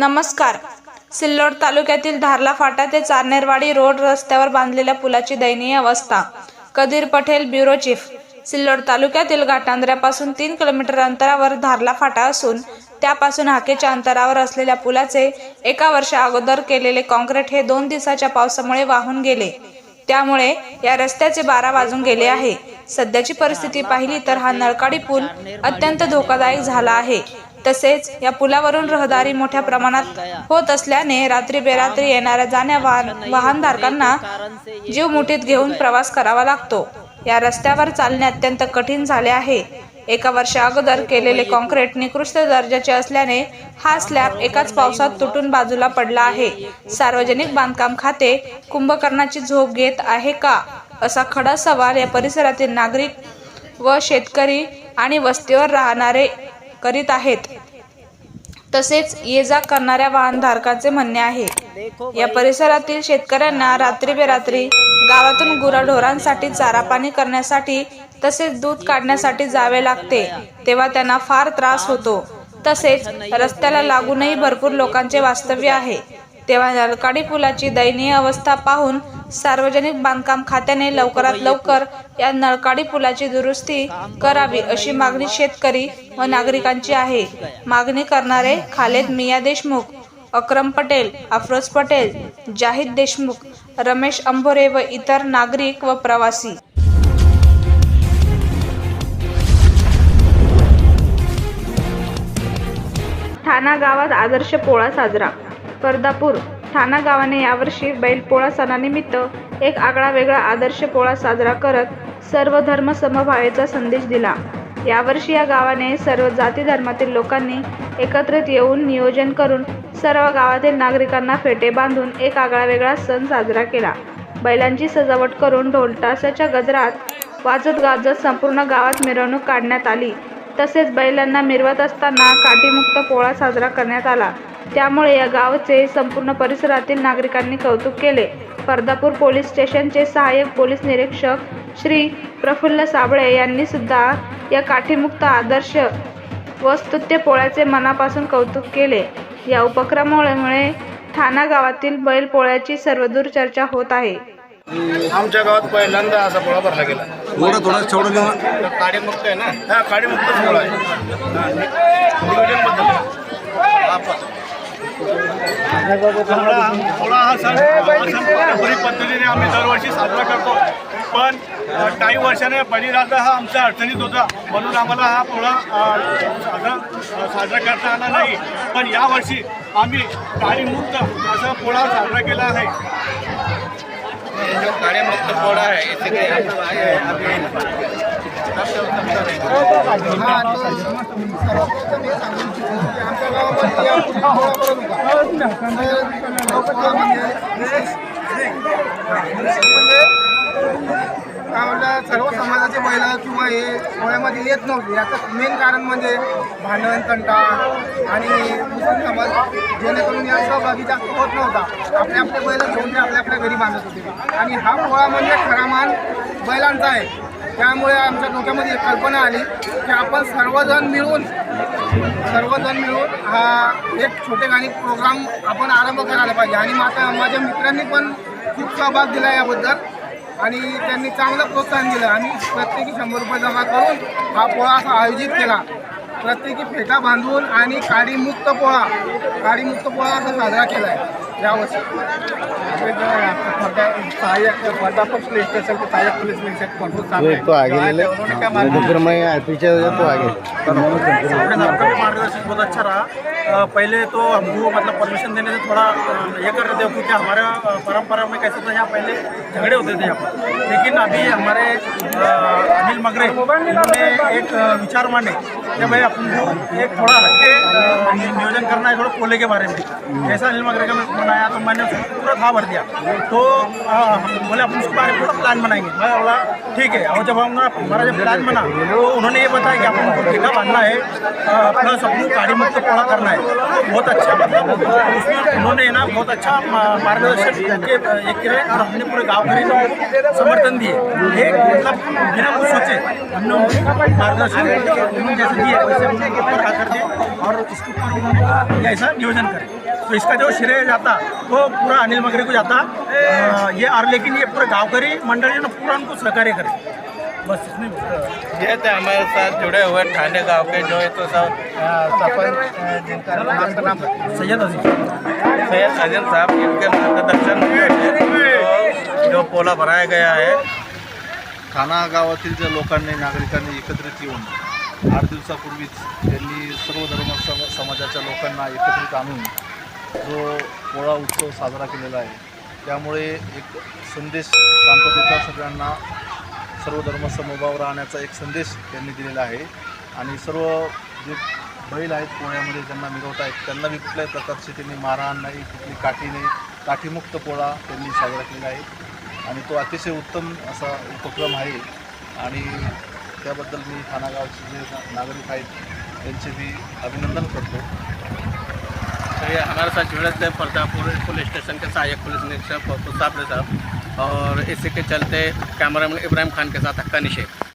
नमस्कार. सिल्लोड तालुक्यातील धारला फाटा ते चारनेरवाडी रोड रस्त्यावर बांधलेल्या पुलाची दयनीय अवस्था. Kadir Patel bureau chief. Sillod तालुक्यातील घाटांद्र्यापासून तीन किलोमीटर अंतरावर धारला फाटा असून त्यापासून हाकेच्या अंतरावर असलेल्या पुलाचे एका वर्षा अगोदर केलेले कॉन्क्रीट हे दोन दिवसाच्या पावसामुळे वाहून गेले. त्यामुळे या रस्त्याचे बारा वाजून गेले आहे. सध्याची परिस्थिती पाहिली तर हा नळकाडी पूल अत्यंत धोकादायक झाला आहे. तसेच या पुलावरून रहदारी मोठ्या प्रमाणात होत असल्याने रात्री बेरात्री येणाऱ्या जाण्या वाहन वाहनधारकांना जीव मुठीत घेऊन प्रवास करावा लागतो. या रस्त्यावर चालणे अत्यंत कठीण झाले आहे. एका वर्षा अगोदर केलेले कॉन्क्रीट निकृष्ट दर्जाचे असल्याने हा स्लॅब एकाच पावसात तुटून बाजूला पडला आहे. सार्वजनिक बांधकाम खाते कुंभकर्णाची झोप घेत आहे का? असा खडा सवाल या परिसरातील नागरिक व शेतकरी आणि वस्तीवर राहणारे करीत आहेत. तसेच ये जा करणाऱ्या वाहनधारकांचे म्हणणे आहे. या परिसरातील शेतकऱ्यांना रात्री बेरात्री गावातून गुराढोरांसाठी चारा पाणी करण्यासाठी तसेच दूध काढण्यासाठी जावे लागते तेव्हा त्यांना फार त्रास होतो. तसेच रस्त्याला लागूनही भरपूर लोकांचे वास्तव्य आहे. तेव्हा नलकाडी पुलाची दयनीय अवस्था पाहून सार्वजनिक बांधकाम खात्याने लवकरात लवकर या नळकाडी पुलाची दुरुस्ती करावी अशी मागणी शेतकरी व नागरिकांची आहे. मागणी करणारे खालेद मिया देशमुख अक्रम पटेल अफरोज पटेल जाहिद देशमुख रमेश अंभोरे व इतर नागरिक व प्रवासी. ठाणा गावात आदर्श पोळा साजरा स्पर्धापूर ठाणा गावाने यावर्षी बैलपोळा सणानिमित्त एक आगळा वेगळा आदर्श पोळा साजरा करत सर्व धर्म समभावेचा संदेश दिला. यावर्षी या गावाने सर्व जाती धर्मातील लोकांनी एकत्रित येऊन नियोजन करून सर्व गावातील नागरिकांना फेटे बांधून एक आगळा वेगळा सण साजरा केला. बैलांची सजावट करून ढोलताशाच्या गजरात वाजत गाजत संपूर्ण गावात मिरवणूक काढण्यात आली. तसेच बैलांना मिरवत असताना काठीमुक्त पोळा साजरा करण्यात आला. त्यामुळे या गावचे संपूर्ण परिसरातील नागरिकांनी कौतुक केले. पर्दापूर पोलीस स्टेशनचे सहाय्यक पोलीस निरीक्षक श्री प्रफुल्ल साबळे यांनी सुद्धा या काठीमुक्त आदर्श व स्तुत्य पोळ्याचे मनापासून कौतुक केले. या उपक्रमामुळे ठाणा गावातील बैलपोळ्याची सर्वदूर चर्चा होत आहे. आमच्या गावात पहिल्यांदा असा पोळा भरला गेला. थोडं थोडं घेऊन काडीमुक्त आहे ना? हा काडीमुक्त पोळा आहे. नियोजनबद्दल हा पोळा हा सण हा सण पारंपरिक पद्धतीने आम्ही दरवर्षी साजरा करतो. पण काही वर्षाने बळीराजा हा आमच्या अडचणीत होता. म्हणून आम्हाला हा पोळा साजरा साजरा करता आला नाही. पण यावर्षी आम्ही काळीमुक्त असा पोळा साजरा केला आहे. जो पोळा आहे. हे म्हणजे सर्व समाजाचे महिला किंवा हे सोहळ्यामध्ये येत नव्हते. याचं मेन कारण म्हणजे भांडण कंटा आणि मुस्लिम समाज जेणेकरून या सहभागी जास्त होत नव्हता. आपले आपले बैल घेऊन ते आपल्या आपल्या घरी बांधत होते. आणि हा पोळा म्हणजे खरा मान बैलांचा आहे. त्यामुळे आमच्या डोक्यामध्ये एक कल्पना आली की आपण सर्वजण मिळून सर्वजण मिळून हा एक छोटे गाणी प्रोग्राम आपण आरंभ करायला पाहिजे. आणि माझ्या माझ्या मित्रांनी पण खूप सहभाग दिला याबद्दल. आणि त्यांनी चांगलं प्रोत्साहन दिलं. आम्ही प्रत्येकी शंभर रुपये जमा करून हा पोळा असा आयोजित केला. प्रत्येकी फेटा बांधून आणि काडीमुक्त पोळा काडीमुक्त पोळा असा साजरा केला आहे निरीक्षक तो आगे ले ले। फिर मैं पीछे तो आगे। आपका मार्गदर्शन बहुत अच्छा रहा। पहले तो हमको मतलब परमिशन देने से थोड़ा ये कर रहे थे क्योंकि हमारा परंपरा में कैसे था यहाँ पहले झगड़े होते थे यहाँ पर। लेकिन अभी हमारे अनिल मगरे एक विचार मांडे कि भाई अपन को एक थोड़ा हटके नियोजन करना है थोड़ा कोले के बारे में। ऐसा अनिल मगरे का बनाया तो मैंने पूरा था भर दिया। तो बोले अपन उसके बारे में थोड़ा प्लान बनाएंगे। मैं बोला ठीक है। और जब हम हमारा जब प्लान बना तो उन्होंने ये बताया कि अपन को ठेका बांधना है प्लस अपनी गाड़ी मुक्त पूरा करना है। बहुत अच्छा। मतलब उसमें उन्होंने ना बहुत अच्छा मार्गदर्शन के एक करे और हमने पूरे गाँव भरे को समर्थन दिए। एक मतलब बिना कुछ सोचे, हमने उनको मार्गदर्शन जैसे दिए वैसे हमने ऊपर आकर दिए और इसके ऊपर ऐसा नियोजन करें। तो इसका जो श्रेय जाता, वो तो पूरा अनिल मगरी को जाता। ये और लेकिन ये पूरे गाँवकरी मंडल ने पूरा उनको सहकार्य करे। बस इसमें ये थे हमारे साथ जुड़े हुए ठाणे गांव के जो है तो सब सरपंच जिनका नाम सैयद अजीम सैयद अजीम साहब इनके मार्गदर्शन जो पोला भराया गया है ठाणा गावातील ज्या लोकांनी नागरिकांनी एकत्रित येऊन आठ दिवसापूर्वीच त्यांनी सर्व धर्म सम समाजाच्या लोकांना एकत्रित आणून जो पोळा उत्सव साजरा केलेला आहे त्यामुळे एक संदेश शांततेचा सगळ्यांना सर्व धर्मसमभाव राहण्याचा एक संदेश त्यांनी दिलेला आहे. आणि सर्व जे बैल आहेत पोळ्यामध्ये ज्यांना मिरवत आहेत त्यांना बी कुठल्याही प्रकारची त्यांनी मारहाण नाही कुठली काठी नाही काठीमुक्त पोळा त्यांनी साजरा केलेला आहे. आणि तो अतिशय उत्तम असा उपक्रम आहे. आणि त्याबद्दल मी ठाणा जे ना- नागरिक आहेत त्यांचे मी अभिनंदन करतो. हमारे साथ जुड़े थे प्रतापपुर पुलिस स्टेशन के सहायक पुलिस निरीक्षक प्रताप साहब। और इसी के चलते कैमरामैन इब्राहिम खान के साथ हक्का निषेध